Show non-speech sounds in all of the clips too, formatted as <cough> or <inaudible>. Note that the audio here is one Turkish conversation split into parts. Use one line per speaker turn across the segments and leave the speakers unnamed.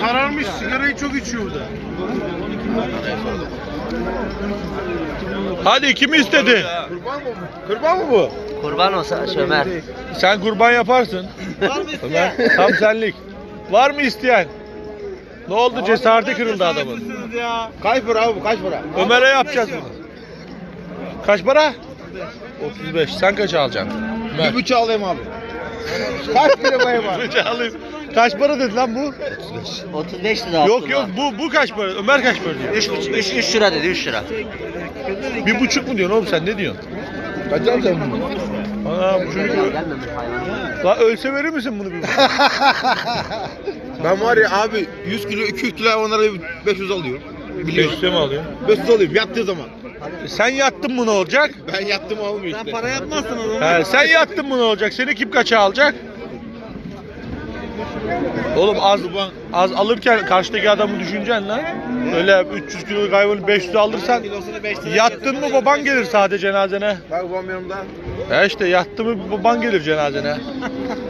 Sararmış sigarayı çok içiyordu.
Hadi kimi istedi?
Kurban mı? Kurban mı bu?
Kurban olsa Ömer.
Sen kurban yaparsın. Ömer tam senlik. Var mı isteyen? Ne oldu cesareti kırıldı adamın.
Kaç para abi kaç para?
Ömer'e yapacağız bunu. Kaç para? 35. Sen kaç alacaksın?
Bir buçuk alayım abi. Kaç lira bayım var?
Kaç alayım? Kaç para dedi lan bu?
35 lira
Yok yok bu bu kaç para? Ömer kaç para diyor?
3 3 3 lira dedi 3 lira.
Bir buçuk mu diyorsun oğlum sen ne diyorsun?
Kaç alacaksın bunu?
Ana bu çocuk
Gelmemiş hayvan.
La ölse verir misin bunu bir? <laughs>
Ben var ya abi 100 kilo 200 kilo onlara 500 alıyorum. Biliyorum.
Beşte mi alıyorsun?
500 alıyorum yattığı zaman.
Sen yattın mı ne olacak?
Ben yattım olmuyor işte. Sen
yapmazsın o zaman.
He, sen yattın mı ne olacak? Seni kim kaça alacak? Oğlum az az alırken karşıdaki adamı düşüneceksin lan. Öyle 300 kilo hayvanı 500 alırsan yattın mı baban gelir sadece cenazene.
Bak babam yanımda.
He işte yattı mı baban gelir cenazene. <laughs>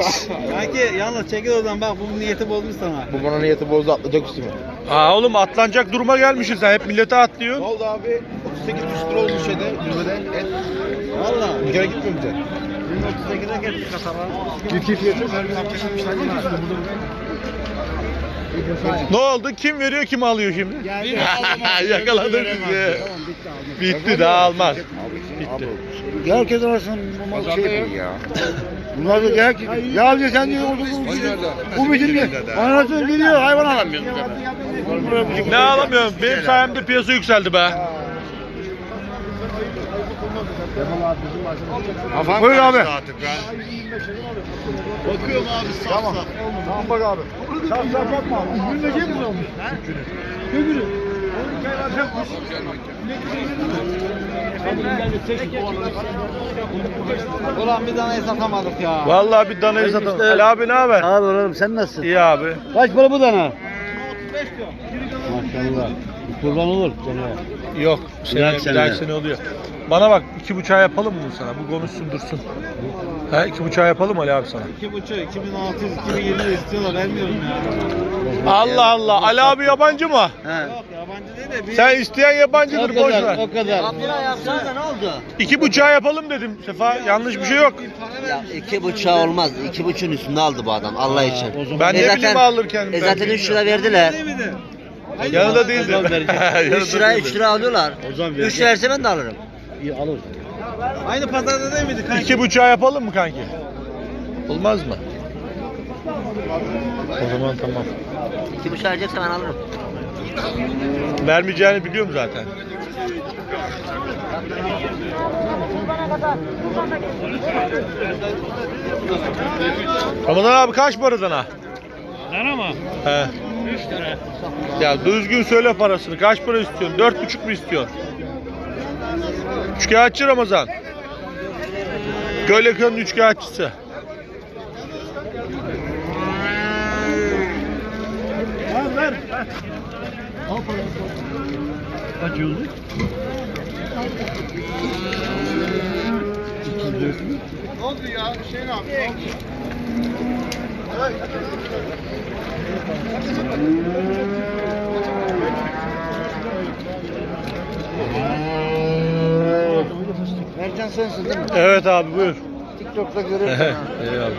<laughs>
Kanki yalnız çekil oradan bak bunun niyeti bozmuş sana.
Bu bana niyeti bozdu atlayacak üstüme.
Aa oğlum atlanacak duruma gelmişsin sen hep millete
Ne
atlıyorsun.
oldu abi? 38 lira olmuş şeyde, dürbede. Et.
Valla.
Bir kere gitmiyor bize.
38'e getirdik kasaba.
Git git.
Ne oldu? Kim veriyor kim alıyor şimdi? <laughs> Yakaladım sizi. Bitti daha almaz. Bitti.
Herkes arasında bu mal şey yapıyor ya. <laughs> Bunlar da herkes, ya diyor sen diyor orada bu bizim, bu bizim diyor. Anasını biliyor hayvan alamıyoruz.
Ne alamıyorum? Benim sayemde piyasa yükseldi be.
Buyur abi.
Bakıyorum abi sağ
Tamam. Tamam bak abi. Saf saf yapma. Üzgün de mi olmuş? Öbürü.
Ulan bir tane satamadık ya.
Vallahi bir danayı satalım. Ali abi ne haber?
Abi oğlum sen nasılsın?
İyi abi.
Kaç para bu dana? Maşallah. Kurban olur sana.
Yok. Sene,
Dahaki
bir
sene.
dahaki sene oluyor. Bana bak iki buçuğa yapalım mı bunu sana? Bu konuşsun dursun. He iki buçuğa yapalım Ali abi sana.
2.5, 2600, 2020 istiyorlar vermiyorum ya.
Allah Allah. Ali abi yabancı mı?
He.
Yok yabancı değil de bir...
Sen isteyen yabancıdır boş ver.
o kadar.
Lira yapsanız da ne oldu?
İki buçuğa yapalım dedim Sefa. Yanlış bir şey yok.
Ya iki buçuğa olmaz. İki buçuğun üstünde aldı bu adam Allah için.
Ben
E
ne
zaten-
bileyim alırken.
E zaten 3
bilmiyorum.
lira verdiler.
Yanında değildi.
O zaman verecek.
Yanında
3 lira
değildi.
3 lira alıyorlar.
O zaman
3
verecek.
verse ben de alırım.
İyi alır.
Aynı pazarda değil miydi kanki?
İki buçuğa yapalım mı kanki? Olmaz mı? O zaman tamam.
2 buçuğa verecekse ben alırım.
Vermeyeceğini biliyorum zaten. Ramazan abi kaç para dana?
Dana mı?
He. 3 lira. Ya düzgün söyle parasını. Kaç para istiyorsun? Dört buçuk mu istiyorsun? Üçkağıtçı Ramazan. Gölekan'ın üçkağıtçısı.
Kaç yıllık?
Ne oldu ya? Şey ne yaptı?
Ercan sensin değil mi?
Evet abi buyur.
TikTok'ta görüyorum.
Eyvallah.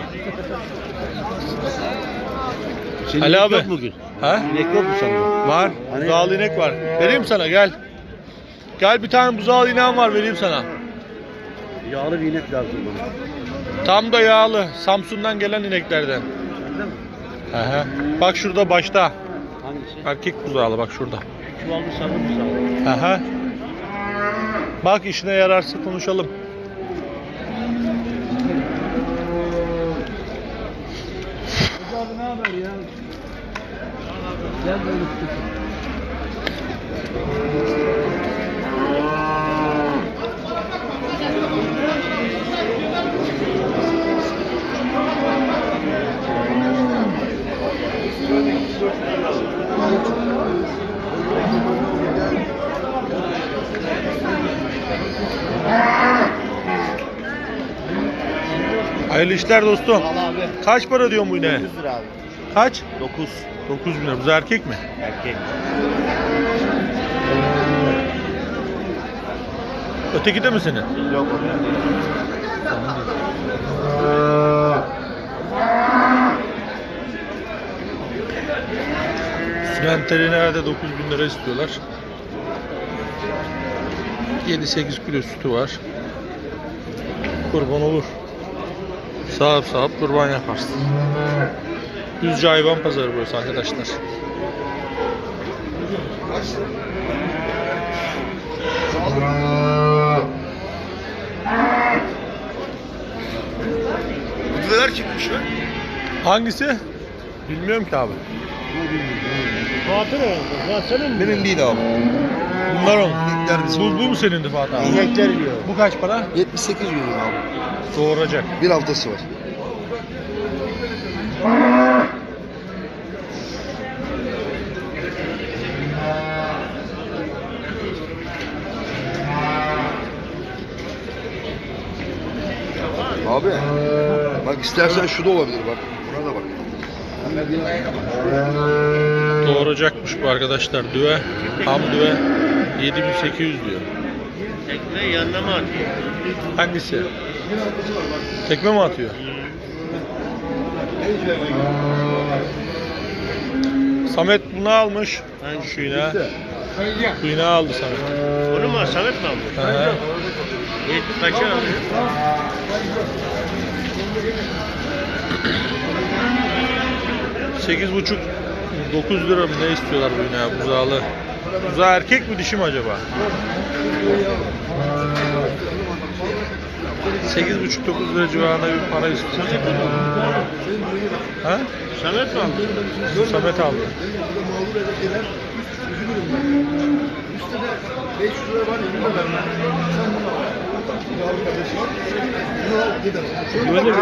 Senin
Ali abi.
bugün?
Ha?
İnek yok mu sende?
Var.
Hani-
Buzağlı inek var. Vereyim sana gel. Gel bir tane buzağlı ineğim var vereyim sana.
Yağlı bir inek lazım bana.
Tam da yağlı. Samsun'dan gelen ineklerden.
Mi?
Aha. Bak şurada başta.
Hangisi?
Erkek buzağlı bak şurada.
Çuvallı sarı sarı?
Aha. Bak işine yararsa konuşalım.
Abi ne haber ya? Gel böyle
Hayırlı işler dostum.
abi.
Kaç para diyorsun bu ineğe?
100 lira abi.
Kaç?
9.
9 bin lira. Bu da erkek mi?
Erkek.
Öteki de mi senin?
Yok
Simenterine 9 bin lira istiyorlar. 7-8 kilo sütü var. Kurban olur. Sağıp sağıp kurban yaparsın. Düzce hayvan pazarı burası arkadaşlar.
Bu düveler kimmiş ya?
Hangisi? Bilmiyorum ki abi.
Benim değil abi.
Bunlar on.
İnekler bizim.
Bu, bu mu senindi Fatih abi?
İnekler yiyor.
Bu kaç para?
78 gün abi.
Doğuracak.
Bir haftası var. Abi bak istersen şu da olabilir bak. Buna da bak.
Doğuracakmış bu arkadaşlar. Düve. Tam düve. 7800 diyor.
Tekne yanına mı atıyor?
Hangisi? Tekme mi atıyor? Samet bunu almış. Şu ineği. Bu ineği aldı Samet.
Onu mu Samet mi aldı?
He.
Kaça alıyor?
Sekiz buçuk 9 lira mı ne istiyorlar bu ineğe buzağlı? Buzağı erkek mi dişi mi acaba? Sekiz buçuk 9 lira civarında bir para istiyor. Ha?
Samet mi aldı?
Samet aldı. Güvenilir mi?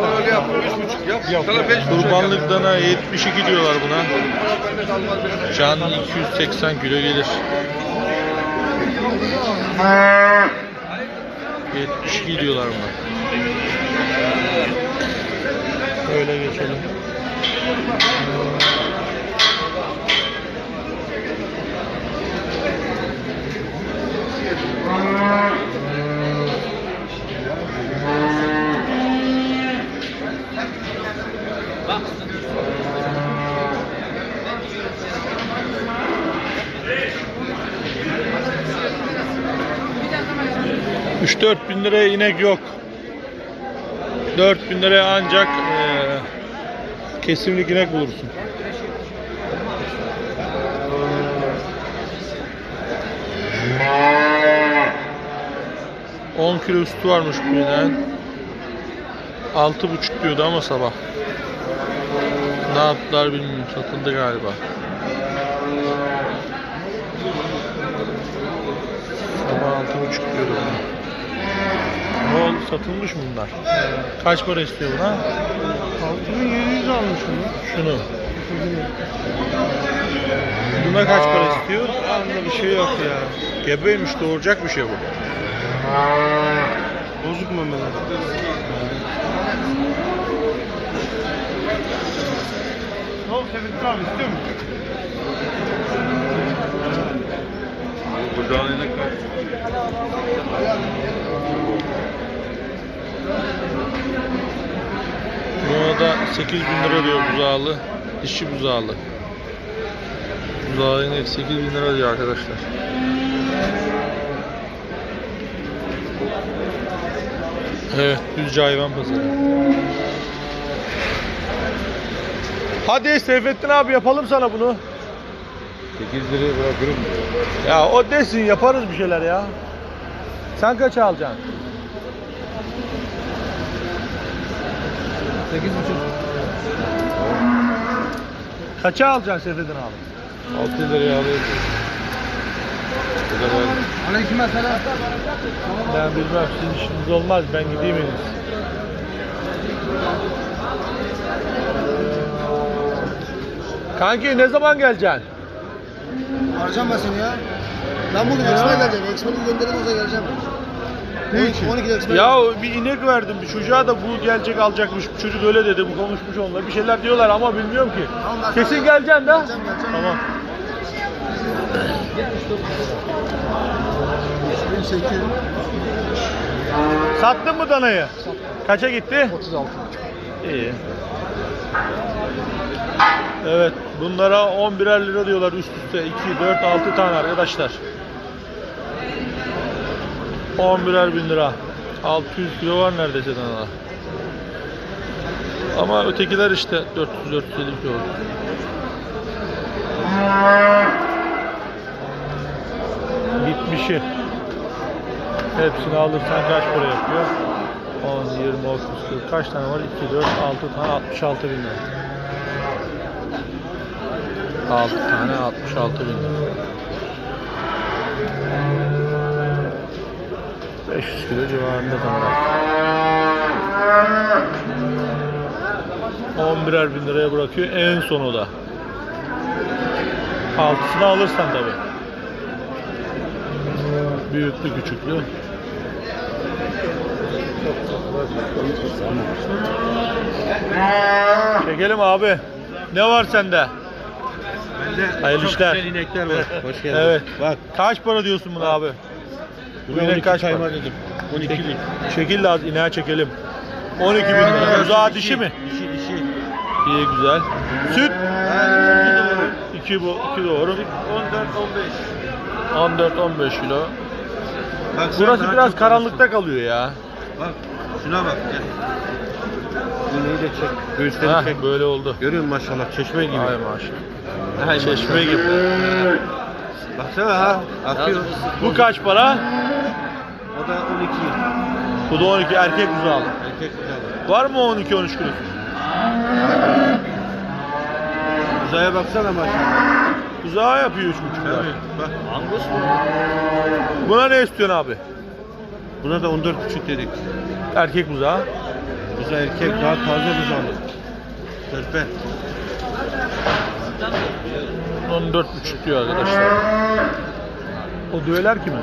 Onu öyle yap. Üç buçuk yap.
yap
Sana beş buçuk
Kurbanlık yap. dana 72 diyorlar buna. Canlı 280 kilo gelir. 72 diyorlar buna. Öyle geçelim. Thank you. 3-4 bin liraya inek yok. 4 bin liraya ancak e, kesimlik inek bulursun. On kilo üstü varmış bu inen. Altı buçuk diyordu ama sabah. Ne yaptılar bilmiyorum. Satıldı galiba. Sabah altı buçuk diyordu. Bana. Ne oldu? Satılmış mı bunlar? Kaç para istiyor buna?
6700 almış onu.
Şunu. Buna kaç para istiyor?
Bunda bir şey yok ya.
Gebeymiş doğuracak bir şey bu.
Bozuk memeler. Ne oldu Sefettin abi istiyor musun?
Burada inek var. Buna da 8 bin lira diyor buzağlı. Dişi buzağlı. Buzağı inek 8 bin lira diyor arkadaşlar. Evet, Düzce hayvan pazarı. Hadi Seyfettin abi yapalım sana bunu.
8 liraya bırakırım.
Ya o desin yaparız bir şeyler ya. Sen kaç alacaksın?
8 buçuk.
Kaça alacaksın Seyfettin abi?
6 liraya alıyorum. Da ben.
Aleyküm selam.
Ben bilmem sizin işiniz olmaz ben gideyim en iyisi. Kanki ne zaman geleceksin?
Arayacağım ben seni ya. Ben bugün Expo'ya geleceğim. Expo'yu gönderin olsa geleceğim.
Ne
12,
için?
12'de Expo'ya
Ya bir inek verdim bir çocuğa da bu gelecek alacakmış. Bu çocuk öyle dedi bu konuşmuş onunla. Bir şeyler diyorlar ama bilmiyorum ki.
Tamam, ben
Kesin geleceksin.
Geleceğim, geleceğim.
Tamam.
28,
Sattın mı danayı? Kaça gitti?
36.
İyi. Evet, bunlara 11'er lira diyorlar üst üste. 2, 4, 6 tane arkadaşlar. 11'er bin lira. 600 kilo var neredeyse dana. Ama ötekiler işte 400-450 kilo. Bitmişi. Hepsini alırsan kaç para yapıyor? 10, 20, 30, 40. Kaç tane var? 2, 4, 6 tane 66 bin lira. 6 tane 66 bin lira. 500 kilo civarında tanılar. 11'er bin liraya bırakıyor en sonu da. Altısını alırsan tabi. Büyüklü küçüklü. Çekelim abi. Ne var sende?
Bende
Hayırlı
çok
işler.
güzel inekler var. Hoş geldin.
Evet.
Bak.
Kaç para diyorsun buna abi? Bu
Buna
inek
12
kaç para?
dedim. 12
Çek-
bin.
Şekil lazım. ineğe çekelim. 12 bin lira. Uzağa dişi mi?
Dişi dişi.
İyi güzel. Süt?
Ha,
2 bu 2 doğru.
14 15.
14 15 kilo.
Bak
Burası biraz karanlıkta kalıyor ya.
Bak şuna bak. Gel. İneği de çek. Göğüsleri
Heh,
çek.
böyle oldu.
Görüyor musun maşallah çeşme gibi.
Ay maşallah.
Hay
Çeşme gibi.
Baksana ha. Akıyor.
Bu kaç para?
O da 12.
Bu da 12 erkek uzağlı.
Erkek kucağı.
Var mı 12 13 kilo?
Uzaya baksana maşallah.
Uzağa yapıyor 3,5
Tabii.
lira.
Bak.
Buna ne istiyorsun abi?
Buna da 14,5 dedik.
Erkek uzağı.
Buza erkek daha taze buzağlı. Körpe.
14,5 diyor arkadaşlar. O düveler kimin?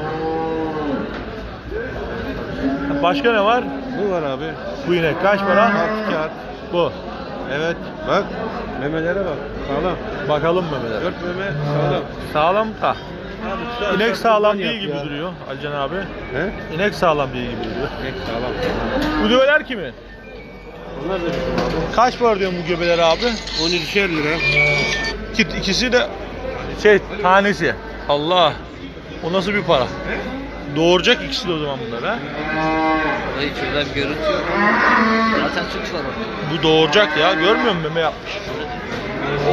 Başka ne var?
Bu var abi.
Bu inek kaç para?
Kağıt.
Bu.
Evet. Bak. Memelere bak. Sağlam.
Bakalım abi.
Dört meme sağlam.
Sağlam da.
Abi,
İnek sağlam değil gibi
ya.
duruyor Alican abi.
He?
İnek sağlam değil gibi duruyor.
İnek sağlam.
Bu düveler kimin?
Bunlar da abi.
Kaç para diyorsun bu göbeler abi?
12'şer lira.
İki, ikisi de şey tanesi. Allah. O nasıl bir para? Doğuracak ikisi de o zaman bunlar ha.
Orayı şurada bir görüntü yok. Zaten süt var orada.
Bu doğuracak ya. Görmüyor musun meme yapmış.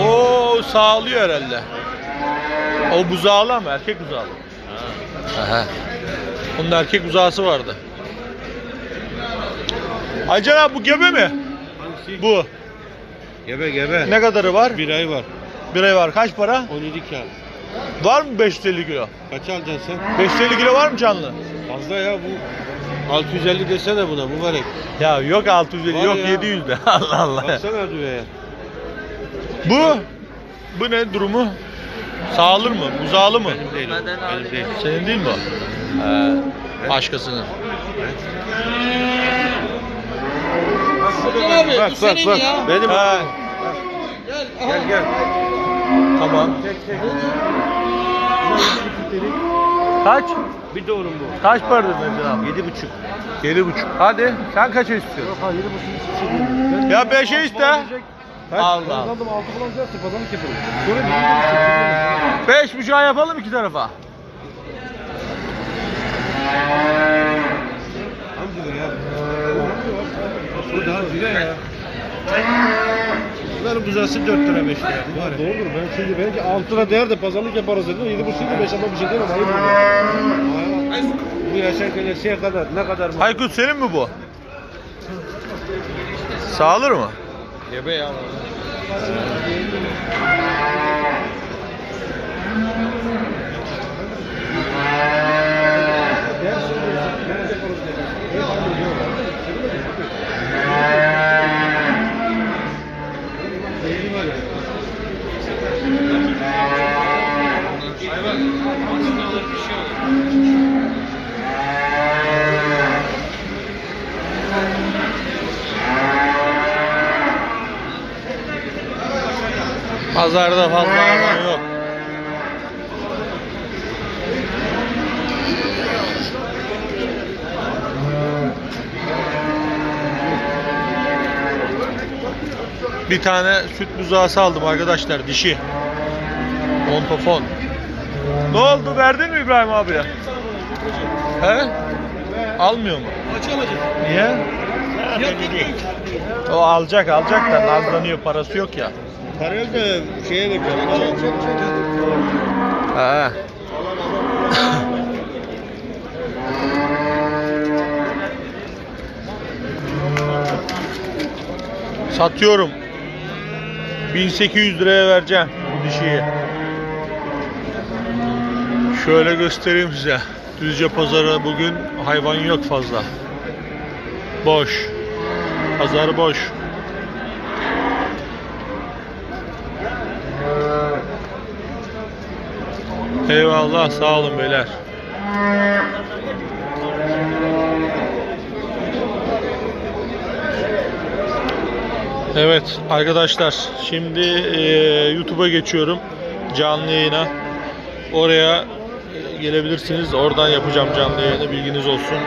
O sağlıyor herhalde. O buzağlı ama erkek buzağlı. Aha. Onun erkek uzağısı vardı. Aycan abi bu gebe mi?
Hangisi?
Bu.
Gebe gebe.
Ne kadarı var?
Bir ay var.
Bir ay var. Kaç para?
17 kağıt.
Var mı 550 kilo?
Kaç alacaksın sen?
550 kilo var mı canlı?
Fazla ya bu. 650 desene buna mübarek.
Ya yok 650
Var
yok
ya.
700 de. <laughs> Allah Allah.
Baksana düveye.
Bu bu ne durumu? Sağılır mı? Buzağlı mı?
Benim değil. o, Benim değil.
Senin değil mi o? He, başkasının.
Bak bak bak. Benim
He,
Gel gel.
Tamam.
Çek çek.
Kaç?
Bir doğrum bu.
Kaç para dedin abi?
Yedi buçuk.
Yedi buçuk. Hadi sen kaça istiyorsun?
Ha yedi buçuk.
Ya beşe iste. Allah.
Aldım altı bulacaksa pazarlık yapalım. Sonra bir
Beş buçuğa yapalım iki tarafa.
Hamdi ya. Bu daha güzel ya. Bunların buzası 4 lira 5 lira. Var Doğrudur ben şimdi belki 6 lira değer de pazarlık yaparız dedim. 7 buçuk 5 ama bir şey demem. Hayır mı? Bu yaşarken yaşaya kadar ne kadar mı?
Aykut senin mi bu? Sağılır mı?
Gebe ya.
Pazarda fazla hayvan yok. Bir tane süt buzağısı aldım arkadaşlar dişi. Montofon. Ne oldu verdin mi İbrahim abiye? He? Almıyor mu? Niye? O alacak alacak da nazlanıyor parası yok ya.
Parayı da şeye vereceğim.
He. Satıyorum. 1800 liraya vereceğim bu dişiyi. Şöyle göstereyim size. Düzce pazarı bugün hayvan yok fazla. Boş. Pazar boş. Eyvallah sağ olun beyler. Evet arkadaşlar şimdi eee, YouTube'a geçiyorum canlı yayına. Oraya e, gelebilirsiniz. Oradan yapacağım canlı yayını bilginiz olsun.